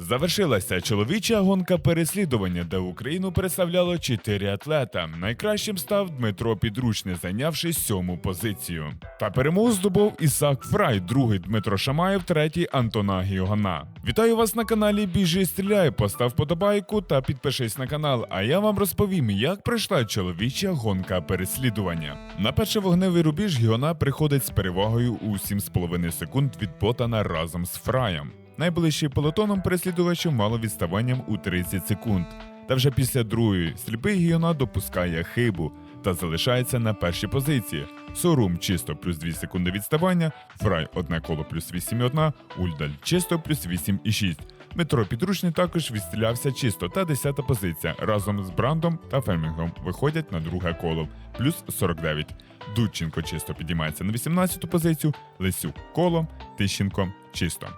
Завершилася чоловіча гонка переслідування, де Україну представляло чотири атлета. Найкращим став Дмитро Підручний, зайнявши сьому позицію. Та перемогу здобув Ісак Фрай, другий Дмитро Шамаєв, третій Антона Гіогана. Вітаю вас на каналі Біжи Стріляй. Постав подобайку та підпишись на канал. А я вам розповім, як пройшла чоловіча гонка переслідування. На перший вогневий рубіж Гіона приходить з перевагою у 7,5 секунд від Ботана разом з Фраєм. Найближчий пелотоном переслідувачем мало відставанням у 30 секунд. Та вже після другої стрільби Гіона допускає хибу та залишається на першій позиції. Сорум чисто плюс 2 секунди відставання, Фрай одне коло плюс 8,1, Ульдаль чисто плюс 8,6. Дмитро Підручний також відстрілявся чисто та 10 позиція. Разом з Брандом та Фемінгом виходять на друге коло плюс 49. Дудченко чисто підіймається на 18 позицію, Лесюк коло, Тищенко чисто.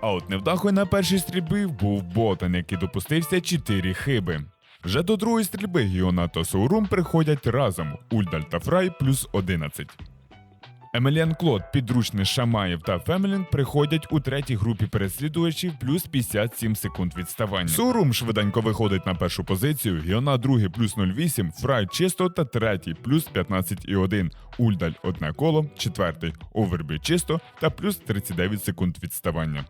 А от невдахою на першій стрільбі був Ботан, який допустився 4 хиби. Вже до другої стрільби Гіона та Соурум приходять разом Ульдаль та Фрай плюс 11. Емеліан Клод, підручний Шамаєв та Фемелін приходять у третій групі переслідувачів плюс 57 секунд відставання. Сурум швиденько виходить на першу позицію, Гіона другий плюс 08, Фрай чисто та третій плюс 15,1, Ульдаль одне коло, четвертий Овербі чисто та плюс 39 секунд відставання.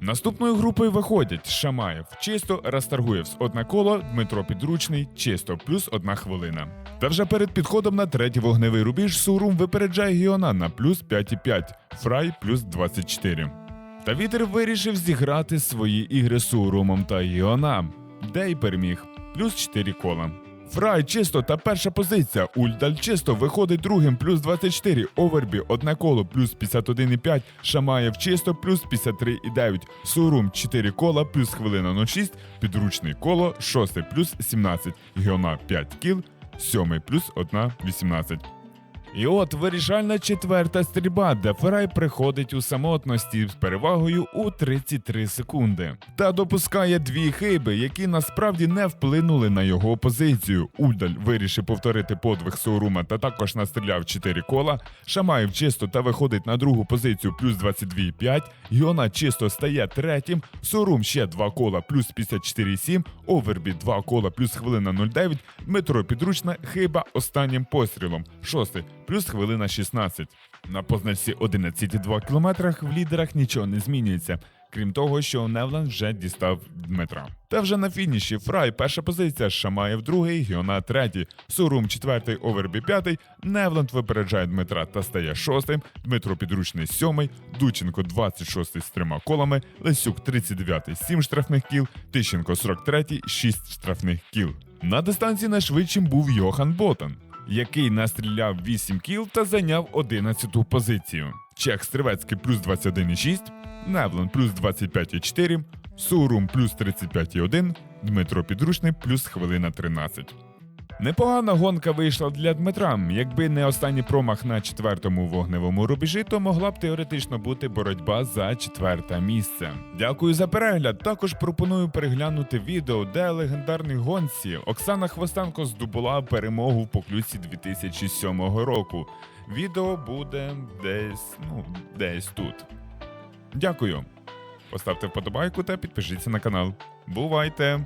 Наступною групою виходять Шамаєв чисто, Расторгуєвс одне коло, Дмитро Підручний чисто, плюс одна хвилина. Та вже перед підходом на третій вогневий рубіж Сурум випереджає Гіона на плюс 5,5, Фрай плюс 24. Та вітер вирішив зіграти свої ігри з Сурумом та Гіона, де й переміг, плюс 4 кола. Фрай чисто та перша позиція. Ульдаль чисто виходить другим плюс 24. Овербі одне коло плюс 51,5. Шамаєв чисто плюс 53,9. Сурум 4 кола плюс хвилина 06. Підручний коло 6 плюс 17. Гіона 5 кіл. 7 плюс 1 18. І от вирішальна четверта стрільба, де Феррай приходить у самотності з перевагою у 33 секунди. Та допускає дві хиби, які насправді не вплинули на його позицію. Ульдаль вирішив повторити подвиг Соурума та також настріляв 4 кола. Шамаєв чисто та виходить на другу позицію плюс 22,5. Гіона чисто стає третім. Сорум ще 2 кола плюс 54,7. Овербі 2 кола плюс хвилина 0,9. Дмитро Підручна хиба останнім пострілом. Шостий плюс хвилина 16. На позначці 11,2 кілометрах в лідерах нічого не змінюється. Крім того, що Невланд вже дістав Дмитра. Та вже на фініші Фрай перша позиція, Шамаєв другий, Гіона третій, Сурум четвертий, Овербі п'ятий, Невланд випереджає Дмитра та стає шостим, Дмитро Підручний сьомий, Дученко 26 з трьома колами, Лесюк 39 сім штрафних кіл, Тищенко 43 шість штрафних кіл. На дистанції найшвидшим був Йохан Ботан який настріляв 8 кіл та зайняв 11-ту позицію. Чех Стрівецький плюс 21,6, Невлен плюс 25,4, Сурум плюс 35,1, Дмитро Підручний плюс хвилина 13. Непогана гонка вийшла для Дмитра. Якби не останній промах на четвертому вогневому рубежі, то могла б теоретично бути боротьба за четверте місце. Дякую за перегляд. Також пропоную переглянути відео, де легендарній гонці Оксана Хвостенко здобула перемогу в поклюці 2007 року. Відео буде десь, ну, десь тут. Дякую. Поставте вподобайку та підпишіться на канал. Бувайте!